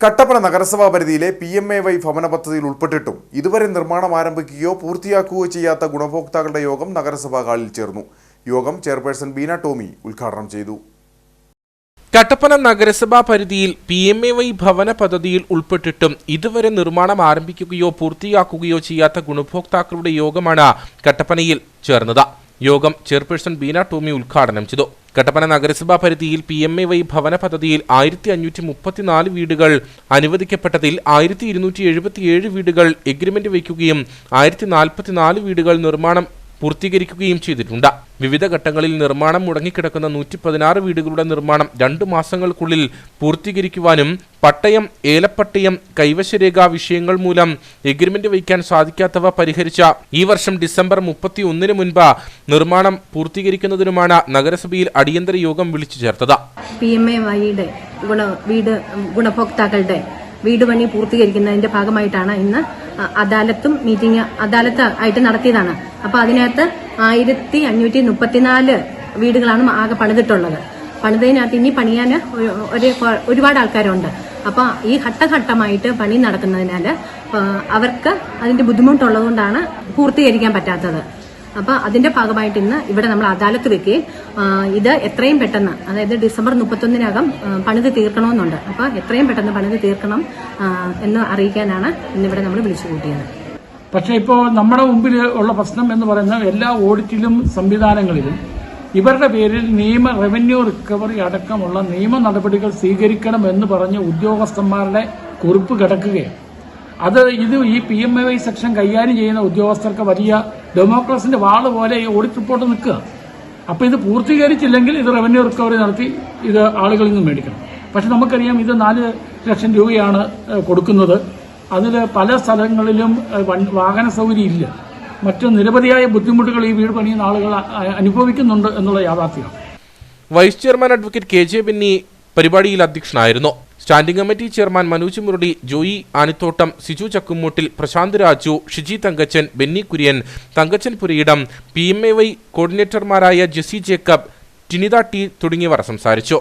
കട്ടപ്പന നഗരസഭാ പരിധിയിലെ P M A Y ഭവന പദ്ധതിയിൽ ഉൾപ്പെട്ടിട്ടും ഇതുവരെ നിർമ്മാണം ആരംഭിക്കുകയോ പൂർത്തിയാക്കുകയോ ചെയ്യാത്ത ഗുണഭോക്താക്കളുടെ യോഗം നഗരസഭാ ഹാളിൽ ചേർന്നു. യോഗം ചെയർപേഴ്സൺ ബീന ടോമി ഉദ്ഘാടനം ചെയ്തു. കട്ടപ്പന നഗരസഭാ പരിധിയിൽ പി എം എ വൈ ഭവന പദ്ധതിയിൽ ഉൾപ്പെട്ടിട്ടും ഇതുവരെ നിർമ്മാണം ആരംഭിക്കുകയോ പൂർത്തിയാക്കുകയോ ചെയ്യാത്ത ഗുണഭോക്താക്കളുടെ യോഗമാണ് കട്ടപ്പനയിൽ ചേർന്നത്. യോഗം ചെയർപേഴ്സൺ ബീന ടോമി ഉദ്ഘാടനം ചെയ്തു. കട്ടപ്പന നഗരസഭാ പരിധിയിൽ പി എം എ വൈ ഭവന പദ്ധതിയിൽ ആയിരത്തി അഞ്ഞൂറ്റി മുപ്പത്തിനാല് വീടുകൾ അനുവദിക്കപ്പെട്ടതിൽ ആയിരത്തി ഇരുന്നൂറ്റി എഴുപത്തിയേഴ് വീടുകൾ എഗ്രിമെന്റ് വയ്ക്കുകയും ആയിരത്തി നാൽപ്പത്തിനാല് വീടുകൾ നിർമ്മാണം പൂർത്തീകരിക്കുകയും ചെയ്തിട്ടുണ്ട്. വിവിധ ഘട്ടങ്ങളിൽ നിർമ്മാണം മുടങ്ങിക്കിടക്കുന്ന നൂറ്റി പതിനാറ് വീടുകളുടെ നിർമ്മാണം രണ്ടു മാസങ്ങൾക്കുള്ളിൽ പൂർത്തീകരിക്കുവാനും പട്ടയം ഏലപ്പട്ടയം കൈവശരേഖ വിഷയങ്ങൾ മൂലം എഗ്രിമെന്റ് വയ്ക്കാൻ സാധിക്കാത്തവ പരിഹരിച്ച ഈ വർഷം ഡിസംബർ മുപ്പത്തി ഒന്നിന് മുൻപ് നിർമ്മാണം പൂർത്തീകരിക്കുന്നതിനുമാണ് നഗരസഭയിൽ അടിയന്തര യോഗം വിളിച്ചു ചേർത്തത്. പി എം എ വൈയുടെ ഗുണ വീട് ഗുണഭോക്താക്കളുടെ വീട് പണി പൂർത്തീകരിക്കുന്നതിന്റെ ഭാഗമായിട്ടാണ് ഇന്ന് അദാലത്തും മീറ്റിംഗ് അദാലത്ത് ആയിട്ട് നടത്തിയതാണ്. അപ്പൊ അതിനകത്ത് ആയിരത്തി അഞ്ഞൂറ്റി മുപ്പത്തിനാല് വീടുകളാണ് ആകെ പണിതിട്ടുള്ളത്. പണിതതിനകത്ത് ഇനി പണിയാൻ ഒരു ഒരു- ഒരുപാട് ആൾക്കാരുണ്ട്. അപ്പൊ ഈ ഘട്ടഘട്ടമായിട്ട് പണി നടക്കുന്നതിനാൽ അവർക്ക് അതിന്റെ ബുദ്ധിമുട്ടുള്ളതുകൊണ്ടാണ് പൂർത്തീകരിക്കാൻ പറ്റാത്തത്. അപ്പൊ അതിന്റെ ഭാഗമായിട്ട് ഇന്ന് ഇവിടെ നമ്മൾ അദാലത്ത് വെക്കുകയും ഇത് എത്രയും പെട്ടെന്ന് അതായത് ഡിസംബർ മുപ്പത്തൊന്നിനകം പണിത് തീർക്കണമെന്നുണ്ട്. അപ്പൊ എത്രയും പെട്ടെന്ന് പണിത് തീർക്കണം എന്ന് അറിയിക്കാനാണ് ഇന്നിവിടെ നമ്മൾ വിളിച്ചു കൂട്ടിയത്. പക്ഷെ ഇപ്പോ നമ്മുടെ മുമ്പിൽ ഉള്ള പ്രശ്നം എന്ന് പറയുന്നത് എല്ലാ ഓഡിറ്റിലും സംവിധാനങ്ങളിലും ഇവരുടെ പേരിൽ നിയമ റവന്യൂ റിക്കവറി അടക്കമുള്ള നിയമ നടപടികൾ സ്വീകരിക്കണം എന്ന് പറഞ്ഞ് ഉദ്യോഗസ്ഥന്മാരുടെ കുറിപ്പ് കിടക്കുകയാണ്. അത് ഇത് ഈ P M A Y section കൈകാര്യം ചെയ്യുന്ന ഉദ്യോഗസ്ഥർക്ക് വലിയ ഡെമോക്രസിന്റെ വാൾ പോലെ ഈ ഓഡിറ്റ് റിപ്പോർട്ട് നിൽക്കുക. അപ്പോൾ ഇത് പൂർത്തീകരിച്ചില്ലെങ്കിൽ ഇത് റവന്യൂ റിക്കവറി നടത്തി ഇത് ആളുകളിൽ നിന്ന് മേടിക്കണം. പക്ഷെ നമുക്കറിയാം ഇത് നാല് ലക്ഷം രൂപയാണ് കൊടുക്കുന്നത്. അതിൽ പല സ്ഥലങ്ങളിലും വാഹന സൗകര്യം ഇല്ല. മറ്റു നിരവധിയായ ബുദ്ധിമുട്ടുകൾ ഈ വീട് പണിയുന്ന ആളുകൾ അനുഭവിക്കുന്നുണ്ട് എന്നുള്ള യാഥാർത്ഥ്യമാണ്. Vice chairman advocate K J Benny പരിപാടിയിൽ അധ്യക്ഷനായിരുന്നു. Standing committee chairman Manoj Murali Joy Aanithottam Siju Chakkumoottil Prashanth Raju Shiji Thankachan Benny Kurian Thankachan Purayidam P M A Y കോർഡിനേറ്റർമാരായ Jessy Jacob Tinitha T തുടങ്ങിയവർ സംസാരിച്ചു.